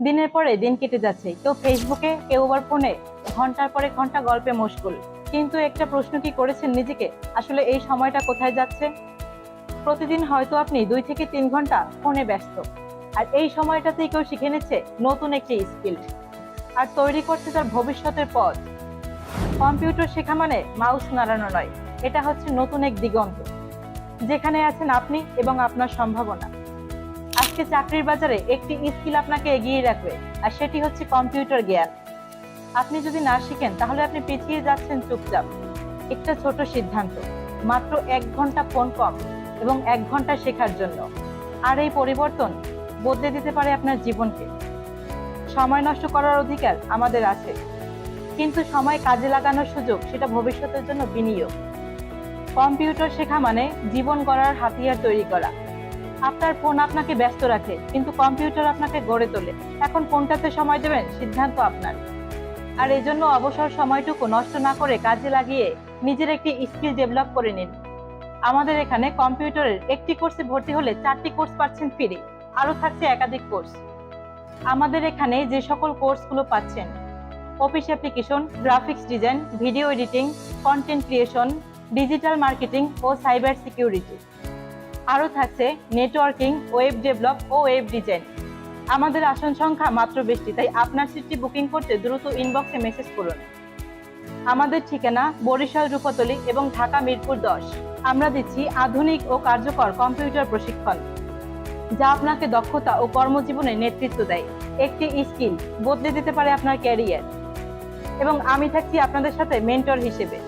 দিনের পরে দিন কেটে যাচ্ছে। কেউ ফেসবুকে কেউ আবার ফোনে ঘণ্টার পরে ঘণ্টা গল্পে মশগুল কিন্তু একটা প্রশ্ন কি করেছেন নিজেকে? আসলে এই সময়টা কোথায় যাচ্ছে? প্রতিদিন হয়তো আপনি দুই থেকে তিন ঘণ্টা ফোনে ব্যস্ত। আর এই সময়টাতেই কেউ শিখে নিচ্ছে নতুন একটি স্কিল। আর তৈরি করছে তার ভবিষ্যতের পথ। কম্পিউটার শেখা মানে মাউস নাড়ানো নয়। এটা হচ্ছে নতুন এক দিগন্ত। যেখানে আছেন আপনি এবং আপনার সম্ভাবনা। আজকে চাকরির বাজারে একটি স্কিল আপনাকে এগিয়ে রাখবে, আর সেটি হচ্ছে কম্পিউটার জ্ঞান। আপনি যদি না শিখেন, তাহলে আপনি পিছিয়ে যাচ্ছেন চুপচাপ। একটা ছোট সিদ্ধান্ত, মাত্র এক ঘণ্টা ফোন কম এবং এক ঘণ্টা শেখার জন্য। আর এই পরিবর্তন বদলে দিতে পারে আপনার জীবনকে। সময় নষ্ট করার অধিকার আমাদের আছে, কিন্তু সময় কাজে লাগানোর সুযোগ সেটা ভবিষ্যতের জন্য বিনিয়োগ। কম্পিউটার শেখা মানে জীবন গড়ার হাতিয়ার তৈরি করা। আপনার ফোন আপনাকে ব্যস্ত রাখে, কিন্তু কম্পিউটার আপনাকে গড়ে তোলে। এখন কোনটাতে সময় দেবেন, সিদ্ধান্ত আপনার। আর এই জন্য অবসর সময়টুকু নষ্ট না করে কাজে লাগিয়ে নিজের একটি স্কিল ডেভেলপ করে নিন। আমাদের এখানে কম্পিউটারের একটি কোর্সে ভর্তি হলে চারটি কোর্স পাচ্ছেন ফ্রি। আরও থাকছে একাধিক কোর্স। আমাদের এখানে যে সকল কোর্সগুলো পাচ্ছেন, office application, graphics design, video editing, content creation, digital marketing ও সাইবার সিকিউরিটি। আরও থাকছে নেটওয়ার্কিং, ওয়েব ডেভেলপ ও ওয়েব ডিজাইন। আমাদের আসন সংখ্যা মাত্র বেশি তাই আপনার সিটটি বুকিং করতে দ্রুত ইনবক্সে মেসেজ করুন। আমাদের ঠিকানা বরিশাল, রূপতলি এবং ঢাকা, মিরপুর দশ। আমরা দিচ্ছি আধুনিক ও কার্যকর কম্পিউটার প্রশিক্ষণ, যা আপনাকে দক্ষতা ও কর্মজীবনে নেতৃত্ব দেয়। একটি স্কিল বদলে দিতে পারে আপনার ক্যারিয়ার। এবং আমি থাকছি আপনাদের সাথে মেন্টর হিসেবে।